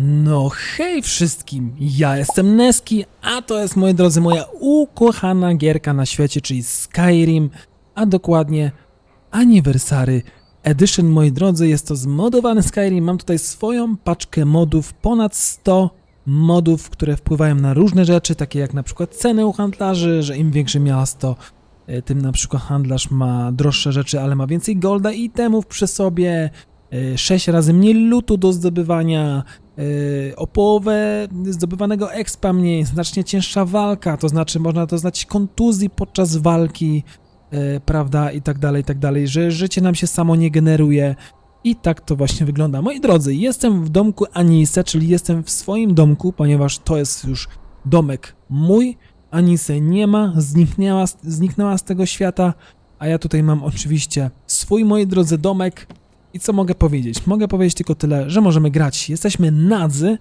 No hej wszystkim, ja jestem Neski, a to jest, moi drodzy, moja ukochana gierka na świecie, czyli Skyrim, a dokładnie Anniversary Edition, moi drodzy, jest to zmodowany Skyrim, mam tutaj swoją paczkę modów, ponad 100 modów, które wpływają na różne rzeczy, takie jak na przykład ceny u handlarzy, że im większe miasto, e, tym na przykład handlarz ma droższe rzeczy, ale ma więcej golda i itemów przy sobie, 6 razy mniej lutu do zdobywania, e, o połowę zdobywanego expa mniej, znacznie cięższa walka, to znaczy można doznać kontuzji podczas walki, e, prawda, i tak dalej, i tak dalej, że życie nam się samo nie generuje. I tak to właśnie wygląda. Moi drodzy, jestem w domku Anise, czyli jestem w swoim domku, ponieważ to jest już domek mój. Anise nie ma, zniknęła, zniknęła z tego świata, a ja tutaj mam oczywiście swój, moi drodzy, domek. I co mogę powiedzieć? Mogę powiedzieć tylko tyle, że możemy grać. Jesteśmy nadzy.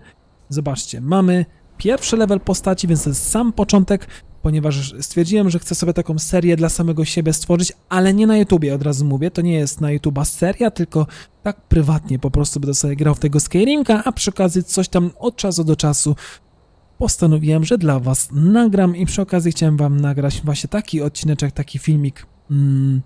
Zobaczcie, mamy pierwszy level postaci, więc to jest sam początek, ponieważ stwierdziłem, że chcę sobie taką serię dla samego siebie stworzyć, ale nie na YouTubie, od razu mówię. To nie jest na YouTuba seria, tylko tak prywatnie po prostu będę sobie grał w tego Skyrimka, a przy okazji coś tam od czasu do czasu postanowiłem, że dla was nagram i przy okazji chciałem wam nagrać właśnie taki odcineczek, taki filmik mm,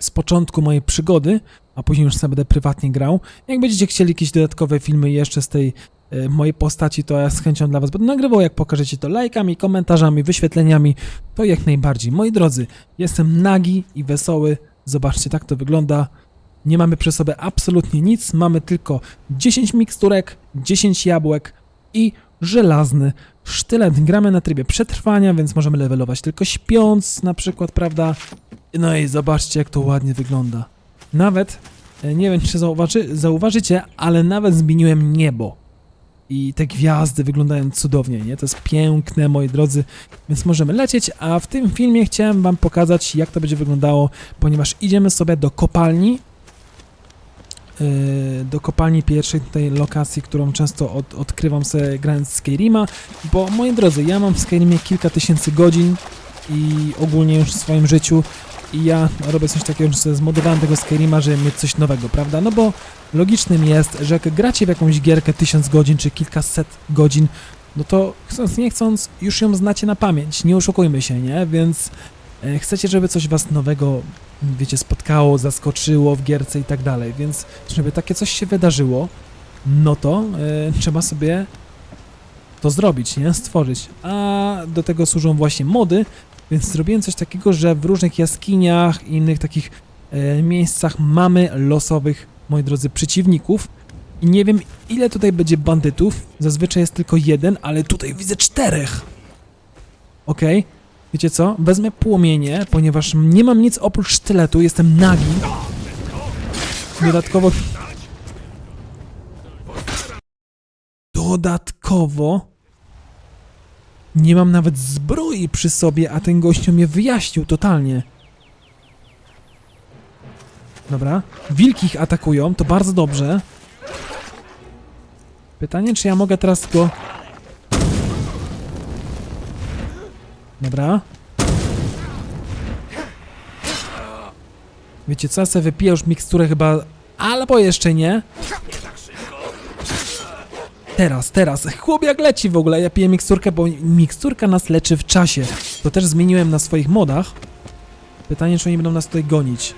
z początku mojej przygody, a później już sobie będę prywatnie grał. Jak będziecie chcieli jakieś dodatkowe filmy jeszcze z tej e, mojej postaci, to ja z chęcią dla was będę nagrywał. Jak pokażecie to lajkami, komentarzami, wyświetleniami, to jak najbardziej. Moi drodzy, jestem nagi i wesoły. Zobaczcie, tak to wygląda. Nie mamy przy sobie absolutnie nic, mamy tylko 10 miksturek, 10 jabłek i żelazny sztylet. Gramy na trybie przetrwania, więc możemy levelować tylko śpiąc na przykład, prawda? No i zobaczcie, jak to ładnie wygląda. Nawet, e, nie wiem czy zauważy, zauważycie, ale nawet zmieniłem niebo. I te gwiazdy wyglądają cudownie, nie? To jest piękne, moi drodzy, więc możemy lecieć, a w tym filmie chciałem wam pokazać, jak to będzie wyglądało, ponieważ idziemy sobie do kopalni, yy, do kopalni pierwszej tej lokacji, którą często od, odkrywam sobie grając Skyrima, bo moi drodzy, ja mam w Skyrimie kilka tysięcy godzin i ogólnie już w swoim życiu i ja robię coś takiego, że zmodowałem tego Skyrima, żeby mieć coś nowego, prawda? No bo logicznym jest, że jak gracie w jakąś gierkę tysiąc godzin czy kilkaset godzin, no to chcąc nie chcąc już ją znacie na pamięć, nie oszukujmy się, nie? Więc e, chcecie, żeby coś was nowego, wiecie, spotkało, zaskoczyło w gierce i tak dalej, więc żeby takie coś się wydarzyło, no to e, trzeba sobie to zrobić, nie? Stworzyć. A do tego służą właśnie mody, więc zrobiłem coś takiego, że w różnych jaskiniach i innych takich e, miejscach mamy losowych, moi drodzy, przeciwników. I nie wiem, ile tutaj będzie bandytów. Zazwyczaj jest tylko jeden, ale tutaj widzę czterech. Okej. Wiecie co? Wezmę płomienie, ponieważ nie mam nic oprócz sztyletu, jestem nagi. Dodatkowo... Dodatkowo... Nie mam nawet zbroi przy sobie, a ten gościu mnie wyjaśnił totalnie. Dobra. Wilki ich atakują, to bardzo dobrze. Pytanie, czy ja mogę teraz go... Dobra. Wiecie co, ja sobie wypiję już miksturę chyba... Albo jeszcze nie. Teraz, teraz. Chłop jak leci w ogóle. Ja piję miksturkę, bo miksturka nas leczy w czasie. To też zmieniłem na swoich modach. Pytanie, czy oni będą nas tutaj gonić.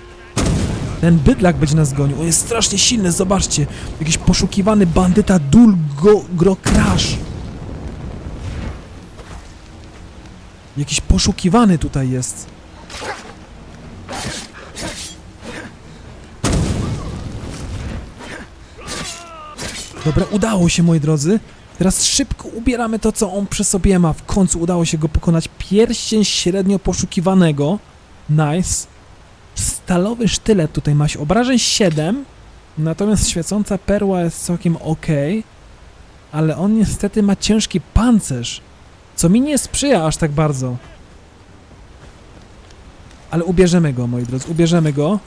Ten bydlak będzie nas gonił. On jest strasznie silny, zobaczcie. Jakiś poszukiwany bandyta Dulgo Gro Crash. Jakiś poszukiwany tutaj jest. Dobra, udało się, moi drodzy. Teraz szybko ubieramy to, co on przy sobie ma. W końcu udało się go pokonać. Pierścień średnio poszukiwanego. Nice. Stalowy sztylet tutaj ma się. Obrażeń 7. Natomiast świecąca perła jest całkiem ok. Ale on niestety ma ciężki pancerz. Co mi nie sprzyja aż tak bardzo. Ale ubierzemy go, moi drodzy. Ubierzemy go.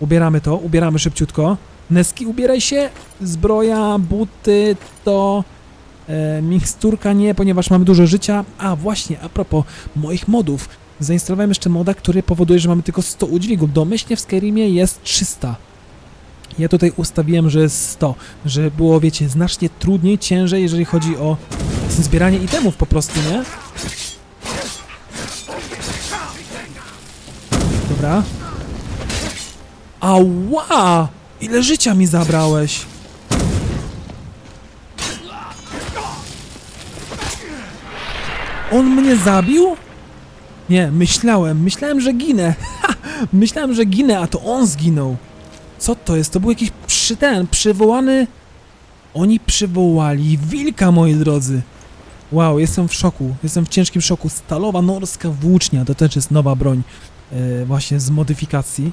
Ubieramy to. Ubieramy szybciutko. Neski, ubieraj się. Zbroja, buty, to... E, miksturka nie, ponieważ mamy dużo życia. A właśnie, a propos moich modów. Zainstalowałem jeszcze moda, który powoduje, że mamy tylko 100 udźwigów. Domyślnie w Skyrimie jest 300. Ja tutaj ustawiłem, że jest 100, że było, wiecie, znacznie trudniej, ciężej, jeżeli chodzi o zbieranie itemów po prostu, nie? Dobra. Ała! Ile życia mi zabrałeś? On mnie zabił? Nie, myślałem, myślałem, że ginę. Ha! Myślałem, że ginę, a to on zginął. Co to jest? To był jakiś przy ten, przywołany... Oni przywołali wilka, moi drodzy. Wow, jestem w szoku. Jestem w ciężkim szoku. Stalowa norska włócznia to też jest nowa broń e, właśnie z modyfikacji.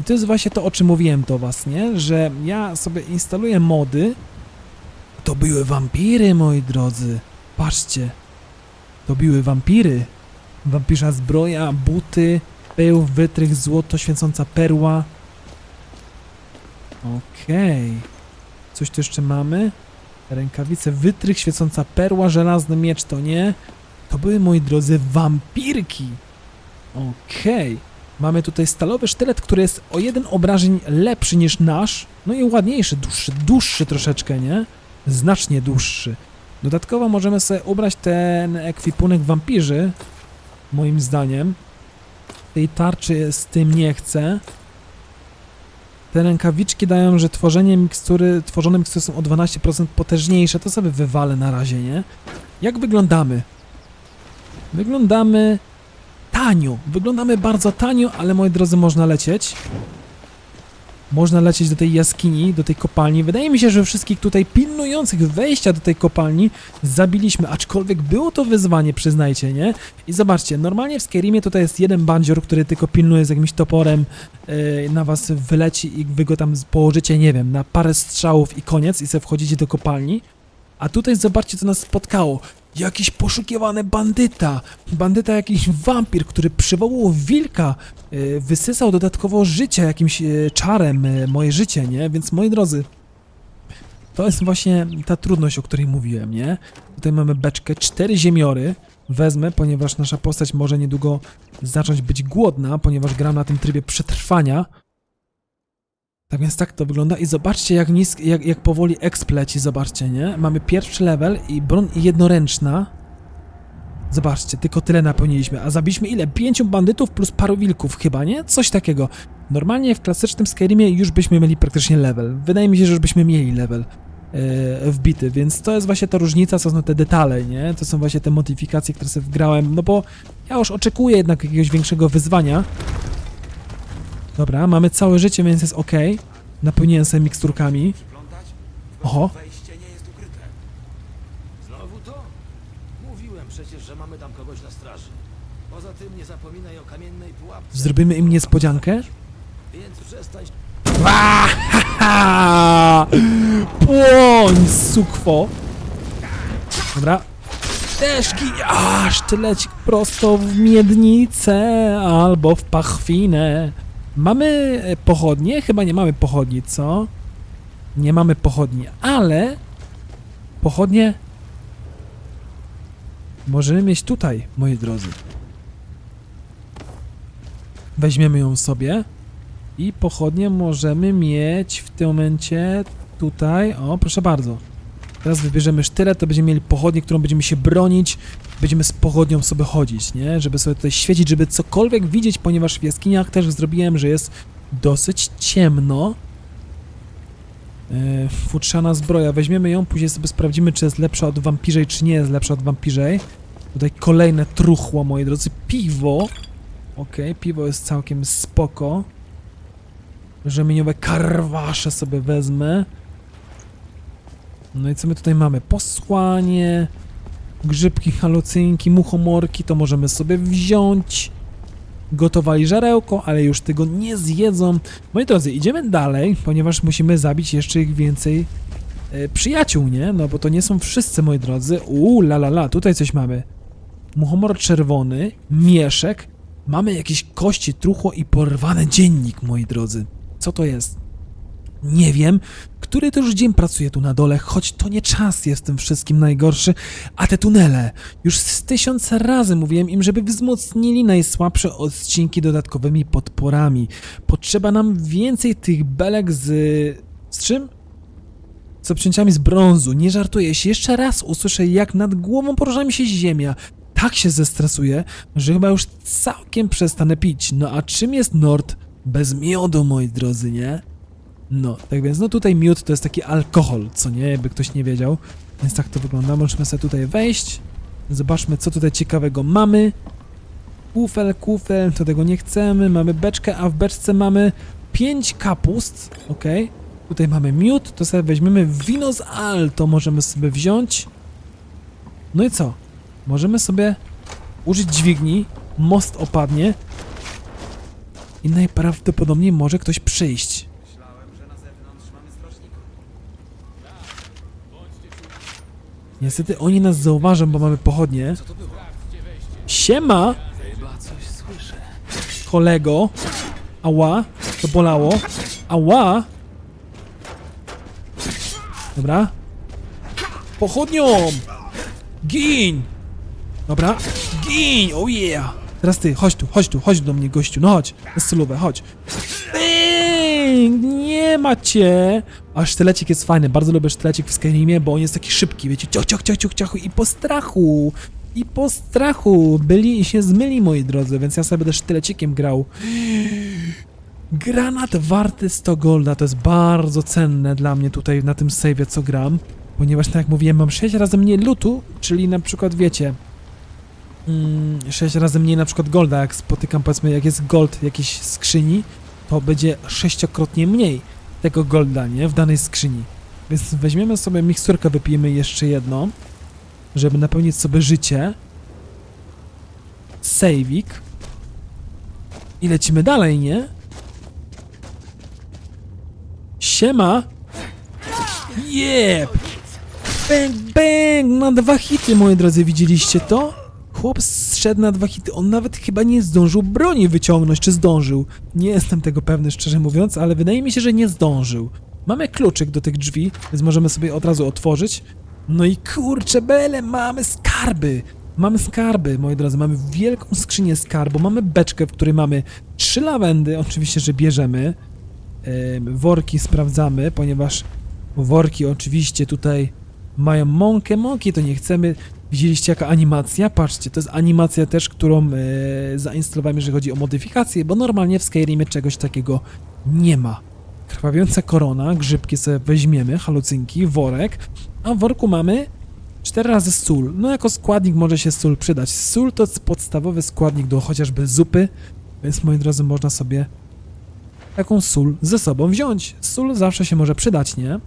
I to jest właśnie to, o czym mówiłem do was, nie? Że ja sobie instaluję mody. To były wampiry, moi drodzy. Patrzcie. To były wampiry. Wampirza zbroja, buty, pył, wytrych, złoto, świecąca perła. Okej. Coś tu jeszcze mamy? Rękawice, wytrych, świecąca perła, żelazny miecz to nie. To były, moi drodzy, wampirki. Okej. Mamy tutaj stalowy sztylet, który jest o jeden obrażeń lepszy niż nasz. No i ładniejszy, dłuższy, dłuższy troszeczkę, nie? Znacznie dłuższy. Dodatkowo możemy sobie ubrać ten ekwipunek wampirzy, moim zdaniem. Tej tarczy z tym nie chcę. Te rękawiczki dają, że tworzenie mikstury, tworzone mikstury są o 12% potężniejsze. To sobie wywalę na razie, nie? Jak wyglądamy? Wyglądamy tanio. Wyglądamy bardzo tanio, ale moi drodzy, można lecieć. Można lecieć do tej jaskini, do tej kopalni. Wydaje mi się, że wszystkich tutaj pilnujących wejścia do tej kopalni zabiliśmy, aczkolwiek było to wyzwanie, przyznajcie, nie? I zobaczcie, normalnie w Skyrimie tutaj jest jeden bandzior, który tylko pilnuje z jakimś toporem, yy, na was wyleci i wy go tam położycie, nie wiem, na parę strzałów i koniec i sobie wchodzicie do kopalni. A tutaj zobaczcie, co nas spotkało. Jakiś poszukiwany bandyta. Bandyta, jakiś wampir, który przywołał wilka. Yy, wysysał dodatkowo życie jakimś yy, czarem, yy, moje życie, nie? Więc moi drodzy, to jest właśnie ta trudność, o której mówiłem, nie? Tutaj mamy beczkę, cztery ziemiory. Wezmę, ponieważ nasza postać może niedługo zacząć być głodna, ponieważ gram na tym trybie przetrwania. Tak więc tak to wygląda i zobaczcie jak nisk, jak, jak powoli exp leci, zobaczcie, nie? Mamy pierwszy level i broń jednoręczna. Zobaczcie, tylko tyle napełniliśmy, a zabiliśmy ile? Pięciu bandytów plus paru wilków chyba, nie? Coś takiego. Normalnie w klasycznym Skyrimie już byśmy mieli praktycznie level. Wydaje mi się, że już byśmy mieli level e, wbity, więc to jest właśnie ta różnica, co są te detale, nie? To są właśnie te modyfikacje, które sobie wgrałem, no bo ja już oczekuję jednak jakiegoś większego wyzwania. Dobra, mamy całe życie, więc jest ok. Napełniłem sobie miksturkami. Oho. Wejście nie jest ukryte. Znowu to? Mówiłem przecież, że mamy tam kogoś na straży. Poza tym nie zapominaj o kamiennej pułapce. Zrobimy im niespodziankę? Więc przestań Ha! Płoń, sukwo! Dobra. Też ginie! A, sztylecik prosto w miednicę albo w pachwinę. Mamy e, pochodnie? Chyba nie mamy pochodni, co? Nie mamy pochodni, ale pochodnie możemy mieć tutaj, moi drodzy. Weźmiemy ją sobie. I pochodnie możemy mieć w tym momencie tutaj. O, proszę bardzo. Teraz wybierzemy sztylet, to będziemy mieli pochodnię, którą będziemy się bronić. Będziemy z pochodnią sobie chodzić, nie? Żeby sobie tutaj świecić, żeby cokolwiek widzieć, ponieważ w jaskiniach też zrobiłem, że jest dosyć ciemno. Yy, futrzana zbroja. Weźmiemy ją, później sobie sprawdzimy, czy jest lepsza od wampirzej, czy nie jest lepsza od wampirzej. Tutaj kolejne truchło, moi drodzy. Piwo. Okej, piwo jest całkiem spoko. Rzemieniowe karwasze sobie wezmę. No i co my tutaj mamy? Posłanie, grzybki, halucynki, muchomorki, to możemy sobie wziąć. Gotowali żarełko, ale już tego nie zjedzą. Moi drodzy, idziemy dalej, ponieważ musimy zabić jeszcze ich więcej e, przyjaciół, nie? No bo to nie są wszyscy, moi drodzy. Uuu, la la la, tutaj coś mamy. Muchomor czerwony, mieszek. Mamy jakieś kości, truchło i porwany dziennik, moi drodzy. Co to jest? Nie wiem, który to już dzień pracuję tu na dole, choć to nie czas jest tym wszystkim najgorszy, a te tunele. Już z tysiąc razy mówiłem im, żeby wzmocnili najsłabsze odcinki dodatkowymi podporami. Potrzeba nam więcej tych belek z... z czym? Z obcięciami z brązu. Nie żartuję, jeśli jeszcze raz usłyszę, jak nad głową porusza mi się ziemia, tak się zestresuję, że chyba już całkiem przestanę pić. No a czym jest Nord bez miodu, moi drodzy, nie? No, tak więc, no tutaj miód to jest taki alkohol, co nie, jakby ktoś nie wiedział. Więc tak to wygląda. Możemy sobie tutaj wejść. Zobaczmy, co tutaj ciekawego mamy. Kufel, kufel, to tego nie chcemy. Mamy beczkę, a w beczce mamy 5 kapust, ok. Tutaj mamy miód, to sobie weźmiemy wino z Alto, możemy sobie wziąć. No i co? Możemy sobie użyć dźwigni, most opadnie i najprawdopodobniej może ktoś przyjść. Niestety oni nas zauważą, bo mamy pochodnie. Siema, kolego. Ała, to bolało. Ała. Dobra. Pochodnią! Gin! Dobra, gin! Oh yeah! Teraz ty, chodź tu, chodź tu, chodź do mnie, gościu, no chodź. Na stylówę, chodź. Bang! Nie macie! A sztylecik jest fajny, bardzo lubię sztylecik w Skyrimie, bo on jest taki szybki, wiecie, ciach, ciach, ciach, ciach, i po strachu, i po strachu byli i się zmyli, moi drodzy, więc ja sobie będę sztylecikiem grał. Granat warty 100 golda, to jest bardzo cenne dla mnie tutaj na tym save'ie, co gram, ponieważ tak jak mówiłem, mam 6 razy mniej lutu, czyli na przykład, wiecie, mm, 6 razy mniej na przykład golda, jak spotykam, powiedzmy, jak jest gold w jakiejś skrzyni, to będzie sześciokrotnie mniej tego golda, nie? W danej skrzyni. Więc weźmiemy sobie miksturkę, wypijemy jeszcze jedno, żeby napełnić sobie życie. Sejwik. I lecimy dalej, nie? Siema! Jep! Bang, bang! Na dwa hity, moi drodzy, widzieliście to? Chłop zszedł na dwa hity, on nawet chyba nie zdążył broni wyciągnąć, czy zdążył. Nie jestem tego pewny, szczerze mówiąc, ale wydaje mi się, że nie zdążył. Mamy kluczyk do tych drzwi, więc możemy sobie od razu otworzyć. No i kurczę bele, mamy skarby! Mamy skarby, moi drodzy, mamy wielką skrzynię skarbu, mamy beczkę, w której mamy trzy lawendy, oczywiście, że bierzemy. Em, worki sprawdzamy, ponieważ worki oczywiście tutaj mają mąkę, mąki to nie chcemy. Widzieliście jaka animacja? Patrzcie, to jest animacja też, którą e, zainstalowałem, jeżeli chodzi o modyfikację, bo normalnie w Skyrimie czegoś takiego nie ma. Krwawiąca korona, grzybki sobie weźmiemy, halucynki, worek, a w worku mamy 4 razy sól. No jako składnik może się sól przydać. Sól to jest podstawowy składnik do chociażby zupy, więc moi drodzy można sobie taką sól ze sobą wziąć. Sól zawsze się może przydać, nie?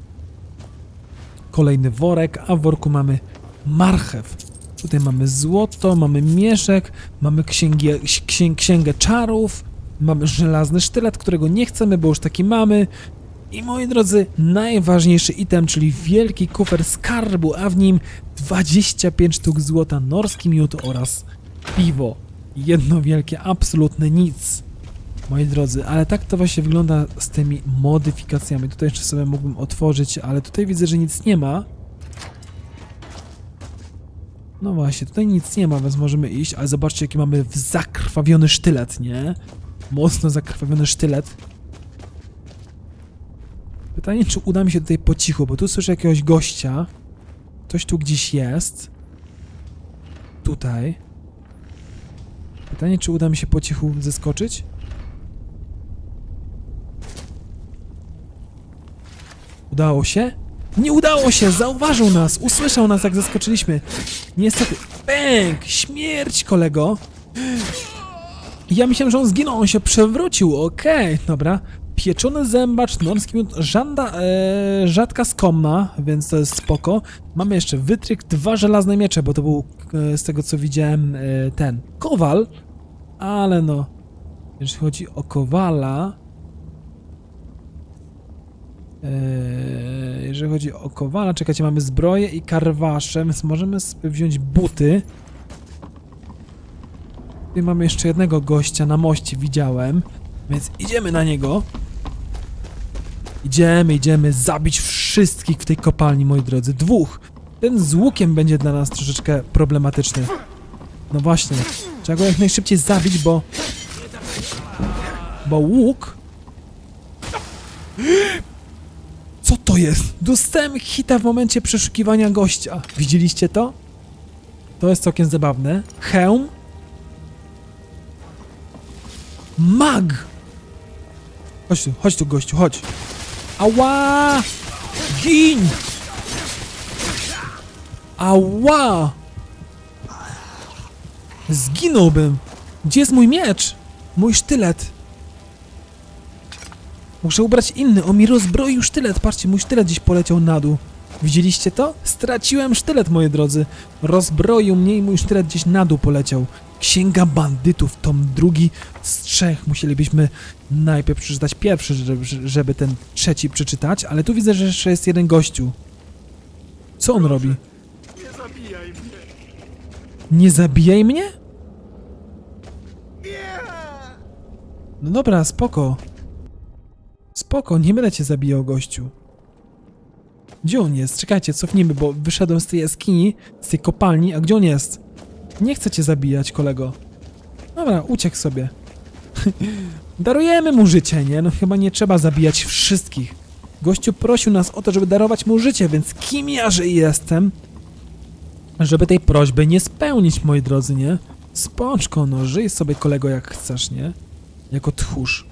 Kolejny worek, a w worku mamy marchew. Tutaj mamy złoto, mamy mieszek, mamy księgi, księ, księgę czarów, mamy żelazny sztylet, którego nie chcemy, bo już taki mamy. I moi drodzy, najważniejszy item, czyli wielki kufer skarbu, a w nim 25 sztuk złota, norski miód oraz piwo. Jedno wielkie, absolutne nic. Moi drodzy, ale tak to właśnie wygląda z tymi modyfikacjami. Tutaj jeszcze sobie mógłbym otworzyć, ale tutaj widzę, że nic nie ma. No właśnie, tutaj nic nie ma, więc możemy iść, ale zobaczcie, jaki mamy zakrwawiony sztylet, nie? Mocno zakrwawiony sztylet. Pytanie, czy uda mi się tutaj po cichu, bo tu słyszę jakiegoś gościa. Ktoś tu gdzieś jest. Tutaj. Pytanie, czy uda mi się po cichu zeskoczyć? Udało się? Nie udało się! Zauważył nas! Usłyszał nas, jak zaskoczyliśmy. Niestety. Bęk! Śmierć, kolego! Ja myślałem, że on zginął, on się przewrócił. Okej, dobra. Pieczony zębacz, norski miód, żanda, e, rzadka skomma, więc to jest spoko. Mamy jeszcze wytryk, dwa żelazne miecze, bo to był e, z tego co widziałem e, ten kowal, ale no, jeśli chodzi o kowala, jeżeli chodzi o kowala, czekajcie, mamy zbroję i karwasze, więc możemy wziąć buty. Tutaj mamy jeszcze jednego gościa na moście, widziałem. Więc idziemy na niego. Idziemy, idziemy zabić wszystkich w tej kopalni, moi drodzy. Dwóch. Ten z łukiem będzie dla nas troszeczkę problematyczny. No właśnie. Trzeba go jak najszybciej zabić, bo... Bo łuk... To jest? Dostałem hita w momencie przeszukiwania gościa. Widzieliście to? To jest całkiem zabawne. Hełm. Mag! Chodź tu, chodź tu gościu, chodź. Ała! Gin! Ała! Zginąłbym. Gdzie jest mój miecz? Mój sztylet. Muszę ubrać inny. On mi rozbroił sztylet. Patrzcie, mój sztylet gdzieś poleciał na dół. Widzieliście to? Straciłem sztylet, moi drodzy. Rozbroił mnie i mój sztylet gdzieś na dół poleciał. Księga bandytów, tom drugi z trzech. Musielibyśmy najpierw przeczytać pierwszy, żeby, żeby ten trzeci przeczytać, ale tu widzę, że jeszcze jest jeden gościu. Co on robi? Nie zabijaj mnie! Nie zabijaj mnie? No dobra, spoko. Spoko, nie będę cię zabijał, gościu. Gdzie on jest? Czekajcie, cofnijmy, bo wyszedłem z tej jaskini, z tej kopalni, a gdzie on jest? Nie chcę cię zabijać, kolego. Dobra, uciekł sobie. Darujemy mu życie, nie? No chyba nie trzeba zabijać wszystkich. Gościu prosił nas o to, żeby darować mu życie, więc kim ja, że jestem, żeby tej prośby nie spełnić, moi drodzy, nie? Spączko, no, żyj sobie kolego jak chcesz, nie? Jako tchórz.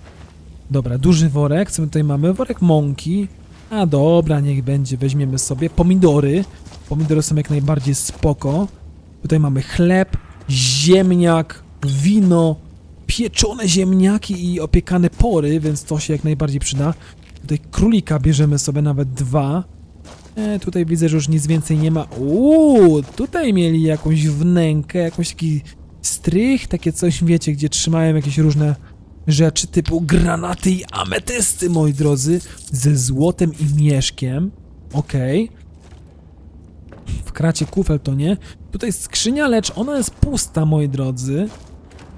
Dobra, duży worek, co my tutaj mamy? Worek mąki. A dobra, niech będzie, weźmiemy sobie pomidory. Pomidory są jak najbardziej spoko. Tutaj mamy chleb, ziemniak, wino, pieczone ziemniaki i opiekane pory, więc to się jak najbardziej przyda. Tutaj królika bierzemy sobie nawet dwa. E, tutaj widzę, że już nic więcej nie ma. Uuu, tutaj mieli jakąś wnękę, jakąś taki strych, takie coś, wiecie, gdzie trzymają jakieś różne rzeczy typu granaty i ametysty, moi drodzy, ze złotem i mieszkiem. Okej. W kracie kufel to nie. Tutaj skrzynia, lecz ona jest pusta, moi drodzy.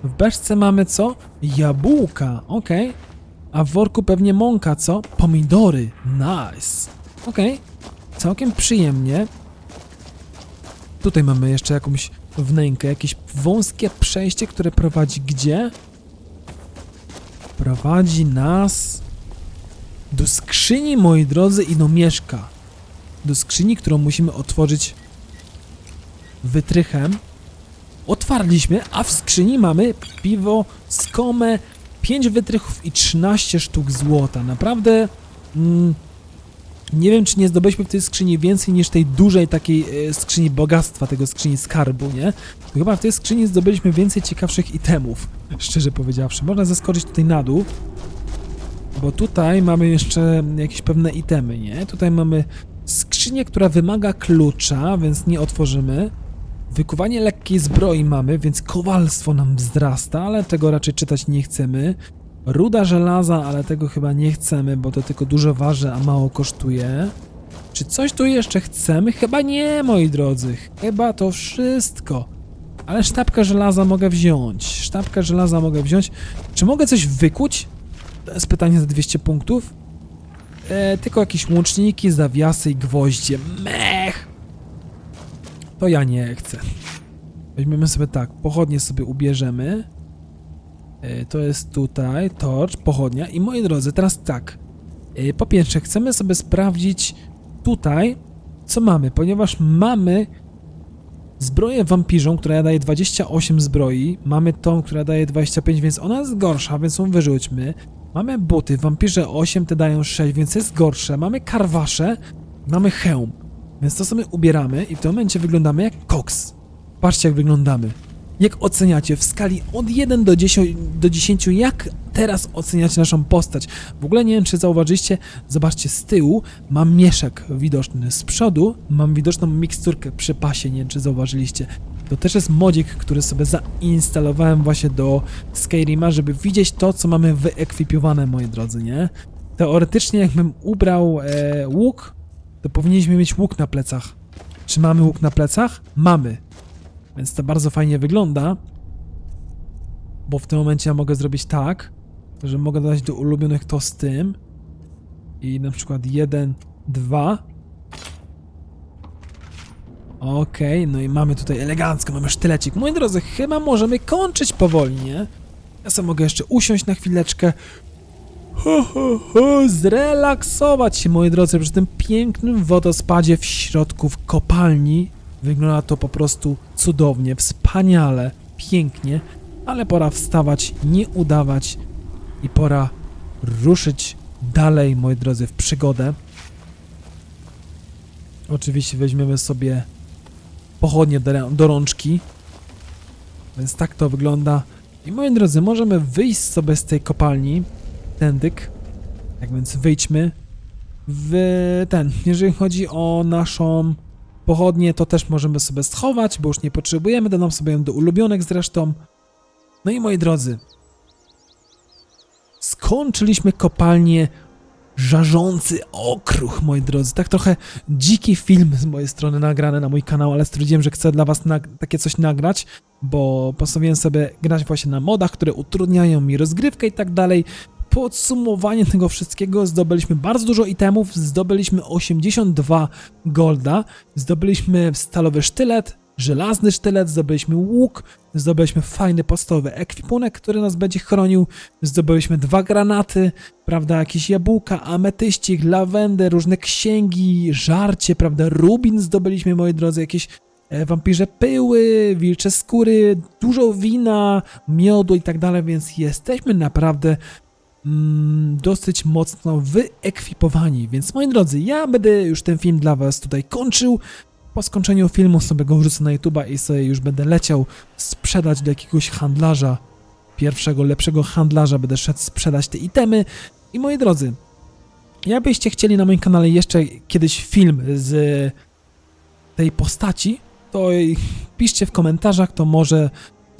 W beczce mamy co? Jabłka, okej. A w worku pewnie mąka, co? Pomidory, nice. Okej. Całkiem przyjemnie. Tutaj mamy jeszcze jakąś wnękę, jakieś wąskie przejście, które prowadzi gdzie? Prowadzi nas do skrzyni, moi drodzy, i do mieszka. Do skrzyni, którą musimy otworzyć wytrychem. Otwarliśmy, a w skrzyni mamy piwo, skomę, 5 wytrychów i 13 sztuk złota. Naprawdę... Mm, nie wiem, czy nie zdobyliśmy w tej skrzyni więcej niż tej dużej takiej e, skrzyni bogactwa, tego skrzyni skarbu, nie? Chyba w tej skrzyni zdobyliśmy więcej ciekawszych itemów, szczerze powiedziawszy. Można zeskoczyć tutaj na dół, bo tutaj mamy jeszcze jakieś pewne itemy, nie? Tutaj mamy skrzynię, która wymaga klucza, więc nie otworzymy. Wykuwanie lekkiej zbroi mamy, więc kowalstwo nam wzrasta, ale tego raczej czytać nie chcemy. Ruda żelaza, ale tego chyba nie chcemy, bo to tylko dużo waży, a mało kosztuje. Czy coś tu jeszcze chcemy? Chyba nie, moi drodzy. Chyba to wszystko. Ale sztabkę żelaza mogę wziąć. Sztabkę żelaza mogę wziąć. Czy mogę coś wykuć? To jest pytanie za 200 punktów. E, tylko jakieś łączniki, zawiasy i gwoździe. Mech! To ja nie chcę. Weźmiemy sobie tak, pochodnie sobie ubierzemy. E, To jest tutaj, torcz, pochodnia. I moi drodzy, teraz tak. E, Po pierwsze, chcemy sobie sprawdzić tutaj, co mamy, ponieważ mamy zbroję wampirzą, która daje 28 zbroi. Mamy tą, która daje 25, więc ona jest gorsza, więc ją wyrzućmy. Mamy buty, wampirze 8 te dają 6, więc jest gorsze. Mamy karwasze, mamy hełm. Więc to sobie ubieramy i w tym momencie wyglądamy jak koks. Patrzcie jak wyglądamy. Jak oceniacie w skali od 1 do 10, do 10, jak teraz oceniacie naszą postać? W ogóle nie wiem, czy zauważyliście, zobaczcie, z tyłu mam mieszek widoczny, z przodu mam widoczną miksturkę przy pasie, nie wiem, czy zauważyliście. To też jest modzik, który sobie zainstalowałem właśnie do Skyrima, żeby widzieć to, co mamy wyekwipowane, moi drodzy, nie? Teoretycznie, jakbym ubrał e, łuk, to powinniśmy mieć łuk na plecach. Czy mamy łuk na plecach? Mamy. Więc to bardzo fajnie wygląda. Bo w tym momencie ja mogę zrobić tak, że mogę dodać do ulubionych to z tym. i na przykład 1, 2. Okej, no i mamy tutaj elegancko, mamy sztylecik. Moi drodzy, chyba możemy kończyć powoli, nie? Ja sobie mogę jeszcze usiąść na chwileczkę. Ho, ho, ho, zrelaksować się, moi drodzy, przy tym pięknym wodospadzie w środku w kopalni. Wygląda to po prostu cudownie, wspaniale, pięknie, ale pora wstawać, nie udawać i pora ruszyć dalej, moi drodzy, w przygodę. Oczywiście weźmiemy sobie pochodnie do, do rączki. Więc tak to wygląda. I moi drodzy, możemy wyjść sobie z tej kopalni. Tędyk. Tak więc wyjdźmy w ten. Jeżeli chodzi o naszą pochodnię, to też możemy sobie schować, bo już nie potrzebujemy. Dodam sobie ją do ulubionych zresztą. No i moi drodzy, skończyliśmy kopalnię żarzący okruch, moi drodzy. Tak trochę dziki film z mojej strony nagrany na mój kanał, ale stwierdziłem, że chcę dla was takie coś nagrać, bo postanowiłem sobie grać właśnie na modach, które utrudniają mi rozgrywkę i tak dalej. Podsumowanie tego wszystkiego. Zdobyliśmy bardzo dużo itemów, zdobyliśmy 82 golda, zdobyliśmy stalowy sztylet, żelazny sztylet, zdobyliśmy łuk, zdobyliśmy fajny podstawowy ekwipunek, który nas będzie chronił, zdobyliśmy dwa granaty, prawda, jakieś jabłka, ametyścik, lawendę, różne księgi, żarcie, prawda, rubin zdobyliśmy, moi drodzy, jakieś e, wampirze pyły, wilcze skóry, dużo wina, miodu i tak dalej, więc jesteśmy naprawdę mm, dosyć mocno wyekwipowani. Więc moi drodzy, ja będę już ten film dla was tutaj kończył. Po skończeniu filmu sobie go wrzucę na YouTube'a i sobie już będę leciał sprzedać do jakiegoś handlarza, pierwszego, lepszego handlarza, będę szedł sprzedać te itemy. I moi drodzy, jakbyście chcieli na moim kanale jeszcze kiedyś film z tej postaci, to piszcie w komentarzach, to może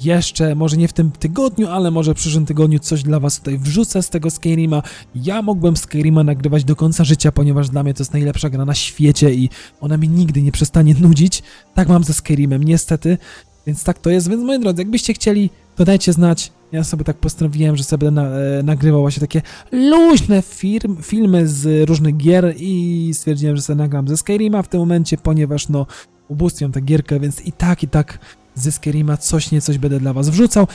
jeszcze, może nie w tym tygodniu, ale może w przyszłym tygodniu coś dla was tutaj wrzucę z tego Skyrima. Ja mógłbym Skyrima nagrywać do końca życia, ponieważ dla mnie to jest najlepsza gra na świecie i ona mnie nigdy nie przestanie nudzić. Tak mam ze Skyrimem, niestety. Więc tak to jest, więc moi drodzy, jakbyście chcieli, to dajcie znać. Ja sobie tak postanowiłem, że sobie na, e, nagrywał właśnie takie luźne firm, filmy z różnych gier i stwierdziłem, że sobie nagram ze Skyrima w tym momencie, ponieważ no ubóstwiam tę gierkę, więc i tak, i tak ze Skyrima coś nie coś będę dla was wrzucał,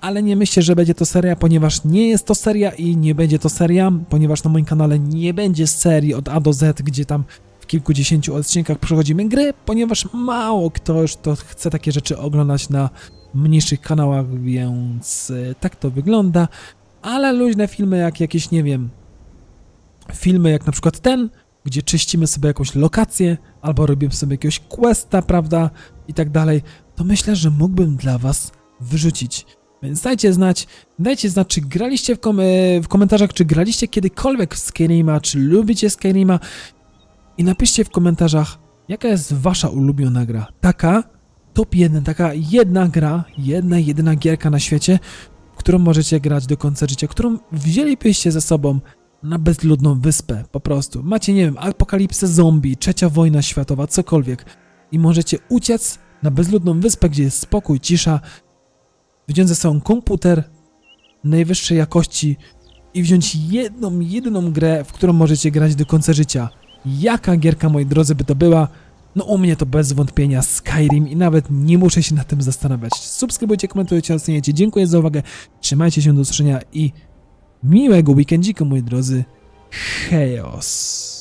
ale nie myślcie, że będzie to seria, ponieważ nie jest to seria i nie będzie to seria, ponieważ na moim kanale nie będzie serii od A do Z, gdzie tam w kilkudziesięciu odcinkach przechodzimy gry, ponieważ mało kto już to chce takie rzeczy oglądać na mniejszych kanałach, więc e, tak to wygląda, ale luźne filmy jak jakieś, nie wiem, filmy jak na przykład ten, gdzie czyścimy sobie jakąś lokację, albo robimy sobie jakiegoś questa, prawda, i tak dalej, to myślę, że mógłbym dla was wyrzucić. Więc dajcie znać, dajcie znać, czy graliście w, kom e, w komentarzach, czy graliście kiedykolwiek w Skyrima, czy lubicie Skyrima i napiszcie w komentarzach, jaka jest wasza ulubiona gra. Taka top 1, taka jedna gra, jedna, jedyna gierka na świecie, którą możecie grać do końca życia, którą wzięlibyście ze sobą na bezludną wyspę, po prostu. Macie, nie wiem, apokalipsę zombie, trzecia wojna światowa, cokolwiek i możecie uciec na bezludną wyspę, gdzie jest spokój, cisza, wziąć ze sobą komputer najwyższej jakości i wziąć jedną, jedyną grę, w którą możecie grać do końca życia. Jaka gierka, moi drodzy, by to była? No u mnie to bez wątpienia Skyrim i nawet nie muszę się nad tym zastanawiać. Subskrybujcie, komentujcie, oceniajcie. Dziękuję za uwagę, trzymajcie się do usłyszenia i miłego weekendziku, moi drodzy. Chaos.